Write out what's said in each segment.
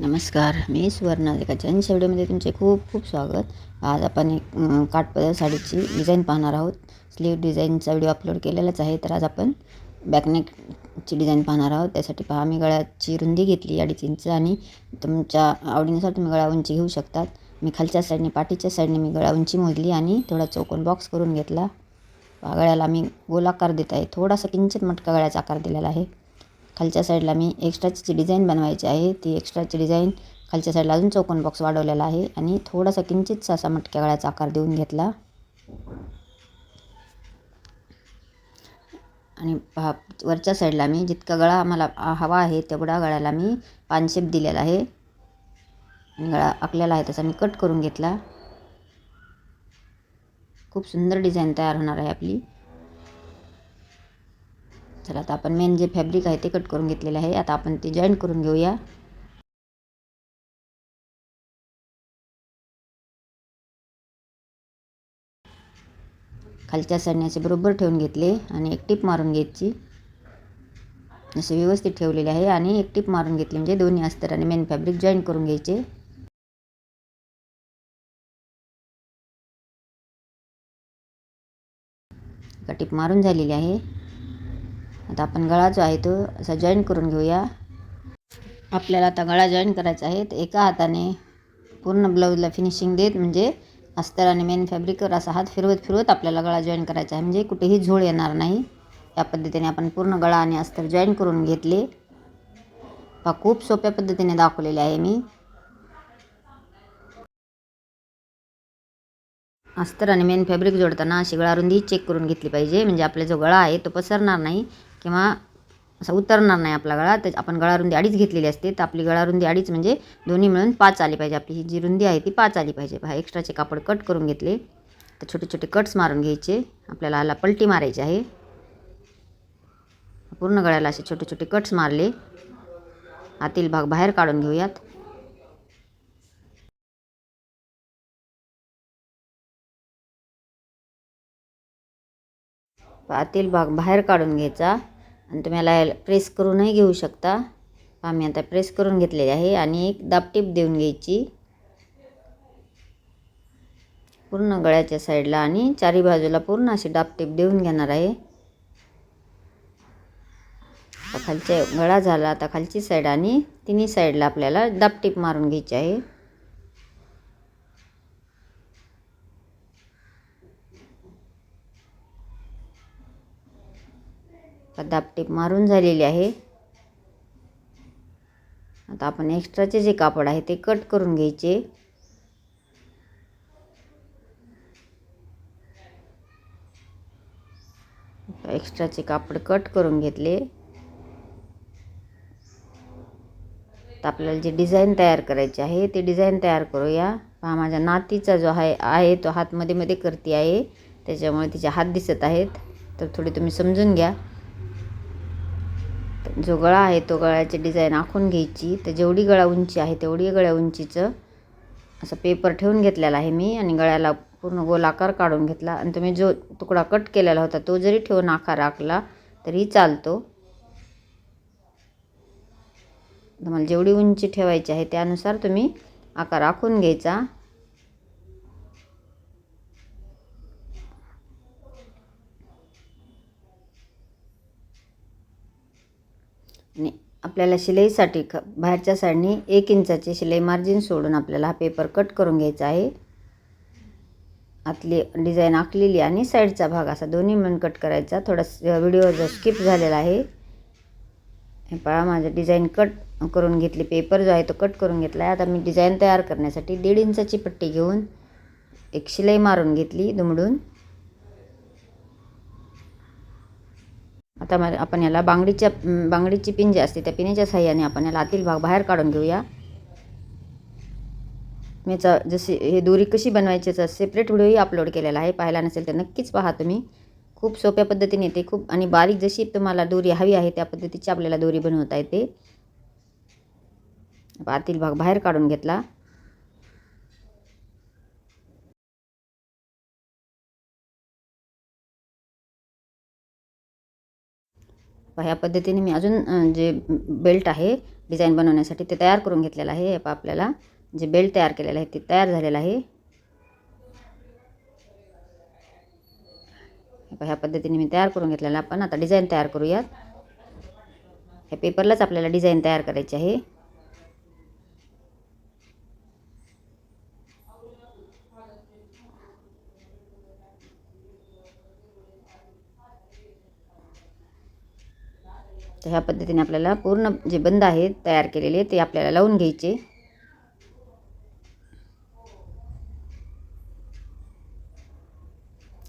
नमस्कार मी सुवर्णा जैन शेवडीमध्ये तुमचे खूप खूप स्वागत. आज आपण एक काठपदर साडीची डिझाईन पाहणार आहोत. स्लीव डिझाईनचा व्हिडिओ अपलोड केलेलाच आहे तर आज आपण बॅकनेकची डिझाईन पाहणार आहोत. त्यासाठी पहा मी गळ्याची रुंदी घेतली अडीच इंच आणि तुमच्या आवडीनुसार तुम्ही गळा उंची घेऊ शकतात. मी खालच्या साईडने पाठीच्या साईडने मी गळा उंची मोजली आणि थोडा चौकोन बॉक्स करून घेतला. गळ्याला मी गोलाकार देत आहे. थोडासा किंचित मटका गळ्याचा आकार दिलेला आहे. खालच्या साईडला मी एक्स्ट्राची जी डिझाईन बनवायची आहे ती एक्स्ट्राची डिझाईन खालच्या साईडला अजून चौकोन बॉक्स वाढवलेला आहे आणि थोडासा किंचितसा असा मटक्या गळ्याचा आकार देऊन घेतला. आणि वरच्या साईडला मी जितका गळा मला हवा आहे तेवढा गळ्याला मी पानशेप दिलेला आहे. आणि गळा आखलेला आहे त्याचा मी कट करून घेतला. खूप सुंदर डिझाईन तयार होणार आहे आपली. चला आता आपण मेन जे फॅब्रिक आहे ते कट करून घेतलेले आहे. आता आपण ते जॉईंट करून घेऊया. खालच्या साईडने असे बरोबर ठेवून घेतले आणि एक टीप मारून घ्यायची. असे व्यवस्थित ठेवलेले आहे आणि एक टीप मारून घेतली म्हणजे दोन्ही अस्तर आणि मेन फॅब्रिक जॉईन करून घ्यायचे. टीप मारून झालेली आहे. आता आपण गळा जो आहे तो असा जॉईन करून घेऊया. आपल्याला आता गळा जॉईन करायचा आहे. तर एका हाताने पूर्ण ब्लाऊजला फिनिशिंग देत म्हणजे अस्तर आणि मेन फॅब्रिकवर असा हात फिरवत फिरवत आपल्याला गळा जॉईन करायचा आहे. म्हणजे कुठेही झोळ येणार नाही. या पद्धतीने आपण पूर्ण गळा आणि अस्तर जॉईन करून घेतले. हा खूप सोप्या पद्धतीने दाखवलेले आहे मी. अस्तर आणि मेन फॅब्रिक जोडताना अशी गळा रुंदी चेक करून घेतली पाहिजे. म्हणजे आपला जो गळा आहे तो पसरणार नाही. किंवा असं उतरणार नाही आपला गळा तर आपण गळा रुंदी अडीच घेतलेली असते. तर आपली गळा रुंदी अडीच म्हणजे दोन्ही मिळून पाच आली पाहिजे. आपली ही जी रुंदी आहे ती पाच आली पाहिजे. हा एक्स्ट्राचे कापड कट करून घेतले. तर छोटे छोटे कट्स मारून घ्यायचे. आपल्याला आला पलटी मारायची आहे. पूर्ण गळ्याला असे छोटे छोटे कट्स मारले. आतील भाग बाहेर काढून घेऊयात. आतील भाग बाहेर काढून घ्यायचा. आणि तुम्ही याला प्रेस करूनही घेऊ शकता. आम्ही आता प्रेस करून घेतलेले आहे आणि एक दापटीप देऊन घ्यायची. पूर्ण गळ्याच्या साईडला आणि चारी बाजूला पूर्ण अशी दापटीप देऊन घेणार आहे. आता खालच्या गळा झाला आता खालची साईड आणि तिन्ही साईडला आपल्याला दापटीप मारून घ्यायची आहे. दापटीप मारून झालेली आहे. आता आपण एक्स्ट्राचे जे कापड आहे ते कट करून घ्यायचे. एक्स्ट्राचे कापड कट करून घेतले. तर आपल्याला जे डिझाईन तयार करायचे आहे ते डिझाईन तयार करूया. पहा माझ्या नातीचा जो आहे आहे तो हातमध्ये मध्ये मध्ये करती आहे. त्याच्यामुळे तिचे हात दिसत आहेत. तर थोडी तुम्ही समजून घ्या. जो गळा आहे तो गळ्याची डिझाईन आखून घ्यायची. तर जेवढी गळा उंची आहे तेवढी गळ्या उंचीचं. असं पेपर ठेवून घेतलेला आहे मी आणि गळ्याला पूर्ण गोलाकार काढून घेतला. आणि तुम्ही जो तुकडा कट केलेला होता तो जरी ठेवून आकार आखला तरी चालतो. तुम्हाला जेवढी उंची ठेवायची आहे त्यानुसार तुम्ही आकार आखून घ्यायचा. आणि आपल्याला शिलाईसाठी ख बाहेरच्या साईडने एक इंचाची शिलाई मार्जिन सोडून आपल्याला हा पेपर कट करून घ्यायचा आहे. आतली डिझाईन आखलेली आणि साईडचा भाग असा दोन्ही मिळून कट करायचा. थोडा व्हिडिओ जो स्किप झालेला आहे हे पहा माझं डिझाईन कट करून घेतली पेपर जो आहे तो कट करून घेतला आहे. आता मी डिझाईन तयार करण्यासाठी दीड इंचाची पट्टी घेऊन एक शिलाई मारून घेतली दुमडून. आता मला आपण याला बांगडीच्या बांगडीची पिन जी असते त्या पिनीच्या साह्याने आपण याला आतील भाग बाहेर काढून घेऊया. मी याचा जशी हे दोरी कशी बनवायची याचा सेपरेट व्हिडिओही अपलोड केलेला आहे. पाहायला नसेल तर नक्कीच पहा तुम्ही. खूप सोप्या पद्धतीने येते खूप आणि बारीक जशी तुम्हाला दोरी हवी आहे त्या पद्धतीची आपल्याला दोरी बनवता येते. आतील भाग बाहेर काढून घेतला. ह्या पद्धतीने मी अजून जे बेल्ट आहे डिझाईन बनवण्यासाठी ते तयार करून घेतलेलं आहे. हे आपल्याला जे बेल्ट तयार केलेलं आहे ते तयार झालेलं आहे. ह्या पद्धतीने मी तयार करून घेतलेलं आपण आता डिझाईन तयार करूयात. ह्या पेपरलाच आपल्याला डिझाईन तयार करायची आहे. तर ह्या पद्धतीने आपल्याला पूर्ण जे बंद आहेत तयार केलेले ते आपल्याला लावून घ्यायचे.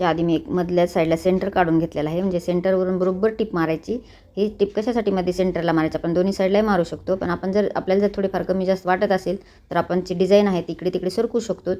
त्याआधी मी एक मधल्या साईडला सेंटर काढून घेतलेला आहे. म्हणजे सेंटरवरून बरोबर टिप मारायची. ही टिप कशासाठी मध्ये सेंटरला मारायची? आपण दोन्ही साईडलाही मारू शकतो. पण आपण जर आपल्याला जर थोडीफार कमी जास्त वाटत असेल तर आपण जी डिझाईन आहे तिकडे तिकडे सरकू शकतो.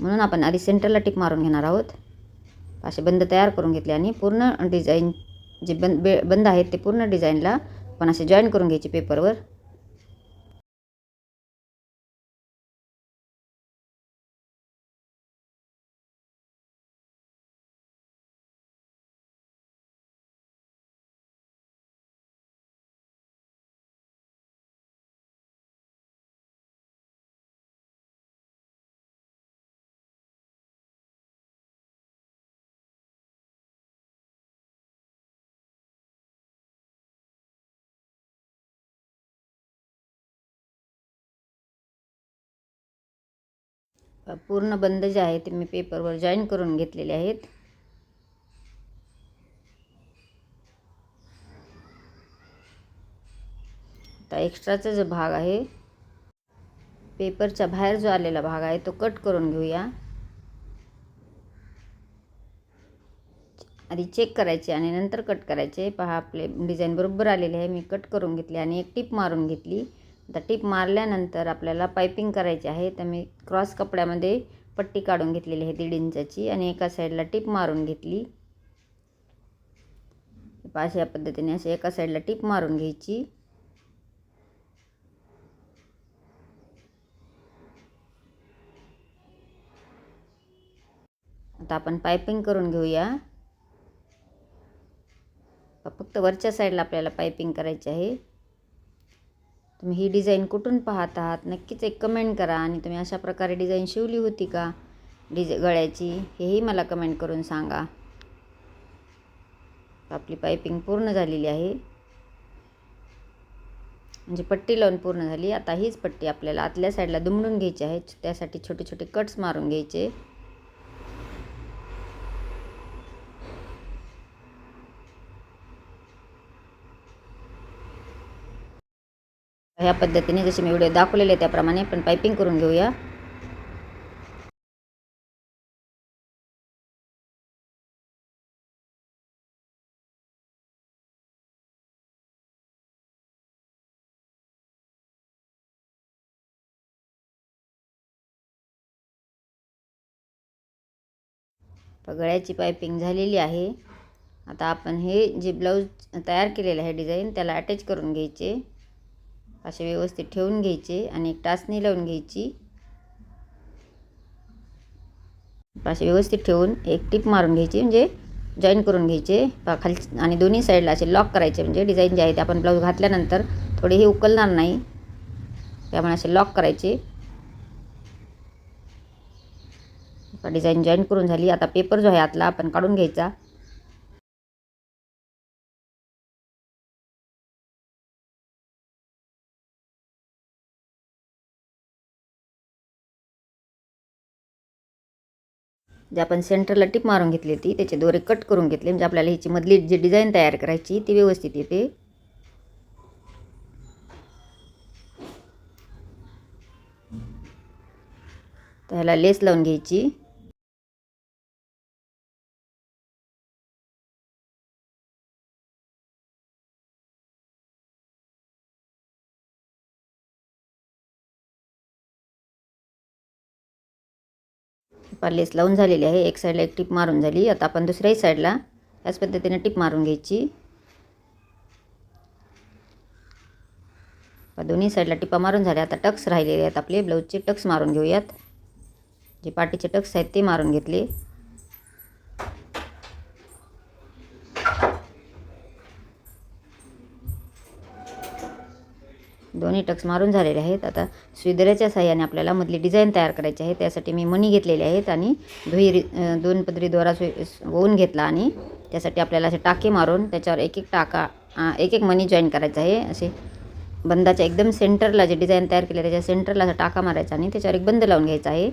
म्हणून आपण आधी सेंटरला टिप मारून घेणार आहोत. असे बंद तयार करून घेतले आणि पूर्ण डिझाईन जे बंद बे बंद आहेत ते पूर्ण डिझाईनला पण असे जॉईन करून घ्यायचे पेपरवर पूर्ण बंद जे आहे ते मी पेपरवर जॉईन करून घेतलेले आहेत. आता एक्स्ट्राचा जो भाग आहे पेपरच्या बाहेर जो आलेला भाग आहे तो कट करून घेऊया. आधी चेक करायचे आणि नंतर कट करायचे. पहा आपले डिझाईन बरोबर आलेले आहे. मी कट करून घेतली आणि एक टिप मारून घेतली. आता टीप मारल्यानंतर आपल्याला पायपिंग करायची आहे तर मी क्रॉस कपड्यामध्ये पट्टी काढून घेतलेली आहे दीड इंचाची आणि एका साईडला टीप मारून घेतली. अशा पद्धतीने असे एका साईडला टीप मारून घ्यायची. आता आपण पायपिंग करून घेऊया. फक्त वरच्या साईडला आपल्याला पायपिंग करायची आहे. तुम्ही ही डिझाईन कुठून पाहत आहात? नक्कीच एक कमेंट करा. आणि तुम्ही अशा प्रकारे डिझाईन शिवली होती का? डिझ गळ्याची हेही मला कमेंट करून सांगा. आपली पायपिंग पूर्ण झालेली आहे. म्हणजे पट्टी लावून पूर्ण झाली. आता हीच पट्टी आपल्याला आतल्या साईडला दुमडून घ्यायची आहे. त्यासाठी छोटे छोटे कट्स मारून घ्यायचे. ह्या पद्धतीने जसे मी व्हिडिओ दाखवलेले त्याप्रमाणे आपण पायपिंग करून घेऊया. गळ्याची पायपिंग झालेली आहे. आता आपण हे जे ब्लाऊज तयार केलेलं आहे डिझाईन त्याला अटॅच करून घ्यायचे. असे व्यवस्थित ठेवून घ्यायचे आणि एक टाचणी लावून घ्यायची. असे व्यवस्थित ठेवून एक टिप मारून घ्यायची म्हणजे जॉईन करून घ्यायचे. खाली आणि दोन्ही साईडला असे लॉक करायचे म्हणजे डिझाईन जे आहे ते आपण ब्लाऊज घातल्यानंतर थोडे हे उकलणार नाही. त्यामुळे असे लॉक करायचे. डिझाईन जॉईन करून झाली. आता पेपर जो आहे आतला आपण काढून घ्यायचा. जे आपण सेंटरला टिप मारून घेतली ती त्याचे दोरे कट करून घेतले. म्हणजे आपल्याला ह्याची मधली जी डिझाईन तयार करायची ती व्यवस्थित येते. तर ह्याला लेस लावून घ्यायची. लेस लावून झालेली आहे. एक साईडला एक टिप मारून झाली. आता आपण दुसऱ्याही साईडला याच पद्धतीने टिप मारून घ्यायची. दोन्ही साईडला टिपा मारून झाल्या. आता टक्स राहिलेले आहेत आपले. ब्लाऊजचे टक्स मारून घेऊयात. जे पाटीचे टक्स आहेत ते मारून घेतले. दोन्ही टक्स मारून झालेले आहेत. आता स्विदऱ्याच्या साह्याने आपल्याला मधली डिझाईन तयार करायची आहे. त्यासाठी मी मणी घेतलेले आहेत आणि धुई दोन पदरी दोरा ओवून घेतला आणि त्यासाठी आपल्याला असे टाके मारून त्याच्यावर एक एक टाका एक एक मणी जॉईन करायचं आहे. असे बंदाच्या एकदम सेंटरला जे डिझाईन तयार केले त्याच्या सेंटरला असा टाका मारायचा आणि त्याच्यावर एक बंद लावून घ्यायचा आहे.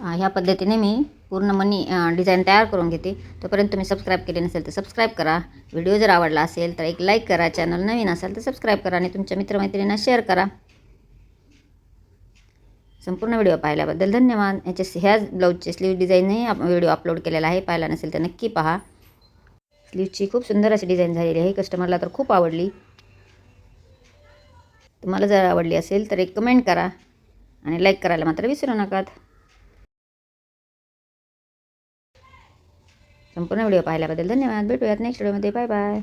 ह्या पद्धतीने मी पूर्ण मनी डिझाईन तयार करून घेते. तोपर्यंत तुम्ही सबस्क्राईब केले नसेल तर सबस्क्राईब करा. व्हिडिओ जर आवडला असेल तर एक लाईक करा. चॅनल नवीन असेल तर सबस्क्राईब करा आणि तुमच्या मित्रमैत्रिणींना शेअर करा. संपूर्ण व्हिडिओ पाहिल्याबद्दल धन्यवाद. याचे ह्याच ब्लाऊजचे स्लीव डिझाईनही आप व्हिडिओ अपलोड केलेला आहे. पाहिला नसेल तर नक्की पहा. स्लीवची खूप सुंदर अशी डिझाईन झालेली आहे. कस्टमरला तर खूप आवडली. तुम्हाला जर आवडली असेल तर एक कमेंट करा आणि लाईक करायला मात्र विसरू नका. संपूर्ण व्हिडिओ पाहिल्याबद्दल धन्यवाद. भेटूयात नेक्स्ट व्हिडिओमध्ये बाय बाय